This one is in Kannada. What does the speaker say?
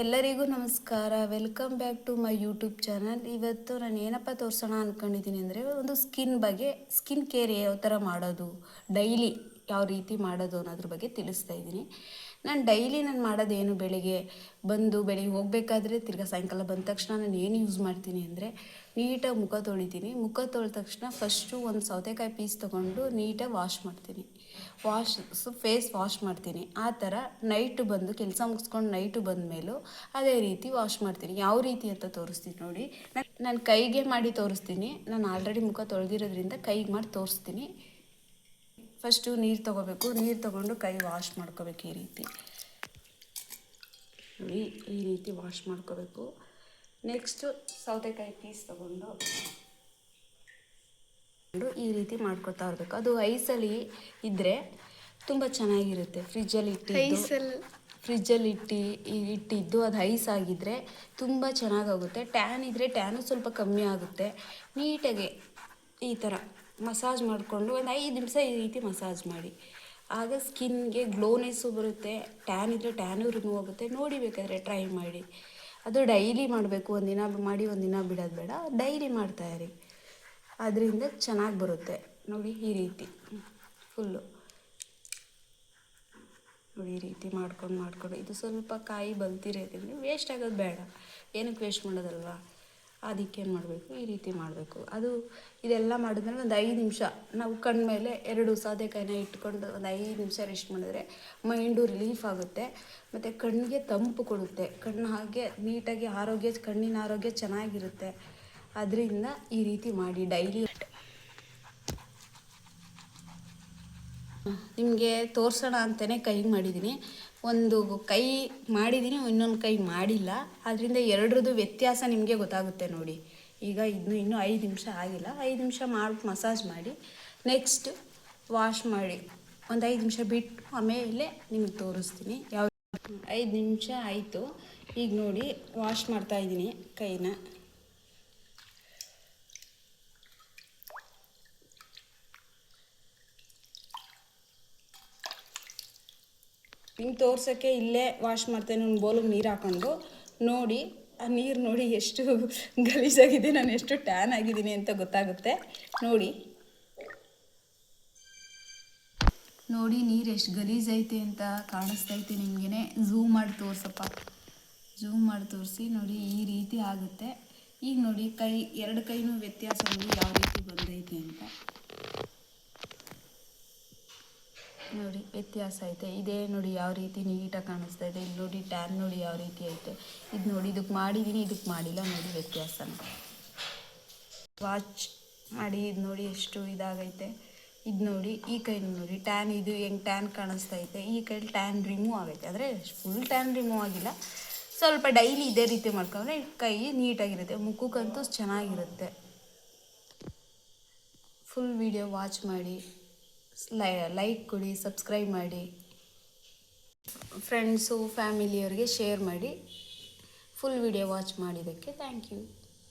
ಎಲ್ಲರಿಗೂ ನಮಸ್ಕಾರ. Welcome back to my YouTube channel ಇವತ್ತು ನಾನು ಏನಪ್ಪ ತೋರಿಸೋಣ ಅಂದ್ಕೊಂಡಿದ್ದೀನಿ ಅಂದರೆ ಒಂದು ಸ್ಕಿನ್ ಬಗ್ಗೆ ಸ್ಕಿನ್ ಕೇರ್ ಯಾವ ಥರ ಮಾಡೋದು ಡೈಲಿ ಯಾವ ರೀತಿ ಮಾಡೋದು ಅನ್ನೋದ್ರ ಬಗ್ಗೆ ತಿಳಿಸ್ತಾ ಇದ್ದೀನಿ. ನಾನು ಡೈಲಿ ನಾನು ಮಾಡೋದೇನು ಬೆಳಿಗ್ಗೆ ಬಂದು ಬೆಳಿಗ್ಗೆ ಹೋಗಬೇಕಾದ್ರೆ ತಿರ್ಗಾ ಸಾಯಂಕಾಲ ಬಂದ ತಕ್ಷಣ ನಾನು ಏನು ಯೂಸ್ ಮಾಡ್ತೀನಿ ಅಂದರೆ ನೀಟಾಗಿ ಮುಖ ತೊಳಿತೀನಿ. ಮುಖ ತೊಳೆದ ತಕ್ಷಣ ಫಸ್ಟು ಒಂದು ಸೌತೆಕಾಯಿ ಪೀಸ್ ತೊಗೊಂಡು ನೀಟಾಗಿ ವಾಶ್ ಮಾಡ್ತೀನಿ. ವಾಶ್ ಫೇಸ್ ವಾಶ್ ಮಾಡ್ತೀನಿ. ಆ ಥರ ನೈಟು ಬಂದು ಕೆಲಸ ಮುಗಿಸ್ಕೊಂಡು ನೈಟು ಬಂದ ಮೇಲೂ ಅದೇ ರೀತಿ ವಾಶ್ ಮಾಡ್ತೀನಿ. ಯಾವ ರೀತಿ ಅಂತ ತೋರಿಸ್ತೀನಿ ನೋಡಿ. ನಾನು ಕೈಗೆ ಮಾಡಿ ತೋರಿಸ್ತೀನಿ. ನಾನು ಆಲ್ರೆಡಿ ಮುಖ ತೊಳೆದಿರೋದ್ರಿಂದ ಕೈಗೆ ಮಾಡಿ ತೋರಿಸ್ತೀನಿ. ಫಸ್ಟು ನೀರು ತೊಗೋಬೇಕು. ನೀರು ತೊಗೊಂಡು ಕೈ ವಾಶ್ ಮಾಡ್ಕೋಬೇಕು ಈ ರೀತಿ. ನೋಡಿ ಈ ರೀತಿ ವಾಶ್ ಮಾಡ್ಕೋಬೇಕು. ನೆಕ್ಸ್ಟು ಸೌತೆಕಾಯಿ ಪೀಸ್ ತೊಗೊಂಡು. ಈ ರೀತಿ ಮಾಡ್ಕೊತಾ ಇರಬೇಕು. ಅದು ಐಸಲ್ಲಿ ಇದ್ದರೆ ತುಂಬ ಚೆನ್ನಾಗಿರುತ್ತೆ. ಫ್ರಿಜ್ಜಲ್ಲಿ ಇಟ್ಟಿದ್ದು. ಫ್ರಿಜ್ಜಲ್ಲಿ ಇಟ್ಟು ಇಟ್ಟಿದ್ದು ಅದು ಐಸ್ ಆಗಿದ್ದರೆ ತುಂಬ ಚೆನ್ನಾಗಾಗುತ್ತೆ. ಟ್ಯಾನ್ ಇದ್ದರೆ ಟ್ಯಾನು ಸ್ವಲ್ಪ ಕಮ್ಮಿ ಆಗುತ್ತೆ. ನೀಟಾಗಿ ಈ ಥರ ಮಸಾಜ್ ಮಾಡಿಕೊಂಡು ಒಂದು ಐದು ನಿಮಿಷ ಈ ರೀತಿ ಮಸಾಜ್ ಮಾಡಿ. ಆಗ ಸ್ಕಿನ್ಗೆ ಗ್ಲೋನೆಸ್ಸು ಬರುತ್ತೆ, ಟ್ಯಾನ್ ಇದ್ದರೆ ಟ್ಯಾನು ರಿಮೂವ್ ಆಗುತ್ತೆ. ನೋಡಿ ಬೇಕಾದರೆ ಟ್ರೈ ಮಾಡಿ. ಅದು ಡೈಲಿ ಮಾಡಬೇಕು, ಒಂದಿನ ಮಾಡಿ, ಒಂದಿನ ಬಿಡೋದು ಬೇಡ. ಡೈಲಿ ಇರಿ. ಅದರಿಂದ ಚೆನ್ನಾಗಿ ಬರುತ್ತೆ. ನೋಡಿ ಈ ರೀತಿ ಫುಲ್ಲು ನೋಡಿ ಈ ರೀತಿ ಮಾಡ್ಕೊಂಡು ಮಾಡ್ಕೊಂಡು. ಇದು ಸ್ವಲ್ಪ ಕಾಯಿ ಬಲ್ತಿರೋದ್ರಿಂದ ವೇಸ್ಟ್ ಆಗೋದು ಬೇಡ. ಏನಕ್ಕೆ ವೇಸ್ಟ್ ಮಾಡೋದಲ್ವಾ? ಅದಕ್ಕೆ ಏನು ಮಾಡಬೇಕು? ಈ ರೀತಿ ಮಾಡಬೇಕು. ಅದು ಇದೆಲ್ಲ ಮಾಡಿದ್ರೆ ಒಂದು ಐದು ನಿಮಿಷ. ನಾವು ಕಣ್ಣ ಮೇಲೆ ಎರಡು ಸೌದೆಕಾಯಿನ ಇಟ್ಕೊಂಡು ಒಂದು ಐದು ನಿಮಿಷ ರೆಸ್ಟ್ ಮಾಡಿದ್ರೆ ಮೈಂಡು ರಿಲೀಫ್ ಆಗುತ್ತೆ. ಮತ್ತು ಕಣ್ಣಿಗೆ ತಂಪು ಕೊಡುತ್ತೆ. ಕಣ್ಣು ಹಾಗೆ ನೀಟಾಗಿ ಆರೋಗ್ಯ, ಕಣ್ಣಿನ ಆರೋಗ್ಯ ಚೆನ್ನಾಗಿರುತ್ತೆ. ಅದರಿಂದ ಈ ರೀತಿ ಮಾಡಿ ಡೈಲಿ ನಿಮಗೆ ತೋರಿಸೋಣ ಅಂತಲೇ ಕೈ ಮಾಡಿದ್ದೀನಿ ಒಂದು ಕೈ ಮಾಡಿದ್ದೀನಿ ಇನ್ನೊಂದು ಕೈ ಮಾಡಿಲ್ಲ. ಅದರಿಂದ ಎರಡರದ್ದು ವ್ಯತ್ಯಾಸ ನಿಮಗೆ ಗೊತ್ತಾಗುತ್ತೆ ನೋಡಿ. ಈಗ ಇನ್ನು, ಇನ್ನೂ ಐದು ನಿಮಿಷ ಆಗಿಲ್ಲ. ಐದು ನಿಮಿಷ ಮಾಡಿ, ಮಸಾಜ್ ಮಾಡಿ. ನೆಕ್ಸ್ಟ್ ವಾಶ್ ಮಾಡಿ. ಒಂದು ಐದು ನಿಮಿಷ ಬಿಟ್ಟು ಆಮೇಲೆ ನಿಮಗೆ ತೋರಿಸ್ತೀನಿ. ಯಾವ ಐದು ನಿಮಿಷ ಆಯಿತು. ಈಗ ನೋಡಿ, ವಾಶ್ ಮಾಡ್ತಾ ಇದ್ದೀನಿ ಕೈನ. ಹಿಂಗೆ ತೋರ್ಸೋಕ್ಕೆ ಇಲ್ಲೇ ವಾಶ್ ಮಾಡ್ತೇನೆ, ಒಂದು ಬೋಲಿಗೆ ನೀರು ಹಾಕೊಂಡು. ನೋಡಿ, ಆ ನೀರು ನೋಡಿ ಎಷ್ಟು ಗಲೀಜಾಗಿದೆ, ನಾನು ಎಷ್ಟು ಟ್ಯಾನ್ ಆಗಿದ್ದೀನಿ ಅಂತ ಗೊತ್ತಾಗುತ್ತೆ. ನೋಡಿ. ನೋಡಿ, ನೀರು ಎಷ್ಟು ಗಲೀಜೈತೆ ಅಂತ ಕಾಣಿಸ್ತೈತೆ ನಿಮಗೇ ಝೂಮ್ ಮಾಡಿ ತೋರ್ಸಪ್ಪ. ಝೂಮ್ ಮಾಡಿ ತೋರಿಸಿ, ನೋಡಿ ಈ ರೀತಿ ಆಗುತ್ತೆ. ಈಗ ನೋಡಿ, ಕೈ, ಎರಡು ಕೈನೂ ವ್ಯತ್ಯಾಸ ಯಾವ ರೀತಿ ಬಂದೈತೆ ಅಂತ. ನೋಡಿ, ವ್ಯತ್ಯಾಸ ಐತೆ. ಇದೇ ನೋಡಿ ಯಾವ ರೀತಿ ನೀಟಾಗಿ ಕಾಣಿಸ್ತಾ ಇದೆ. ಇಲ್ಲಿ ನೋಡಿ ಟ್ಯಾನ್ ನೋಡಿ ಯಾವ ರೀತಿ ಐತೆ. ಇದು ನೋಡಿ ಇದಕ್ಕೆ ಮಾಡಿದ್ದೀನಿ ಇದಕ್ಕೆ ಮಾಡಿಲ್ಲ. ನೋಡಿ, ವ್ಯತ್ಯಾಸನ. ವಾಚ್ ಮಾಡಿ, ಇದು ನೋಡಿ ಎಷ್ಟು ಇದಾಗೈತೆ. ಇದು ನೋಡಿ, ಈ ಕೈ ನೋಡಿ ಟ್ಯಾನ್ ಇದು ಹೆಂಗೆ ಟ್ಯಾನ್ ಕಾಣಿಸ್ತಾ ಐತೆ. ಈ ಕೈಲಿ ಟ್ಯಾನ್ ರಿಮೂವ್ ಆಗೈತೆ. ಆದರೆ ಫುಲ್ ಟ್ಯಾನ್ ರಿಮೂವ್ ಆಗಿಲ್ಲ. ಸ್ವಲ್ಪ ಡೈಲಿ ಇದೇ ರೀತಿ ಮಾಡ್ಕೊಂಡ್ರೆ, ಕೈ ನೀಟಾಗಿರುತ್ತೆ. ಮುಖಕ್ಕಂತೂ ಚೆನ್ನಾಗಿರುತ್ತೆ. ಫುಲ್ ವಿಡಿಯೋ ವಾಚ್ ಮಾಡಿ. ಲೈ ಲೈಕ್ ಕೊಡಿ ಸಬ್ಸ್ಕ್ರೈಬ್ ಮಾಡಿ. ಫ್ರೆಂಡ್ಸು ಫ್ಯಾಮಿಲಿಯವ್ರಿಗೆ ಶೇರ್ ಮಾಡಿ. ಫುಲ್ ವಿಡಿಯೋ ವಾಚ್ ಮಾಡಿದ್ದಕ್ಕೆ ಥ್ಯಾಂಕ್ ಯು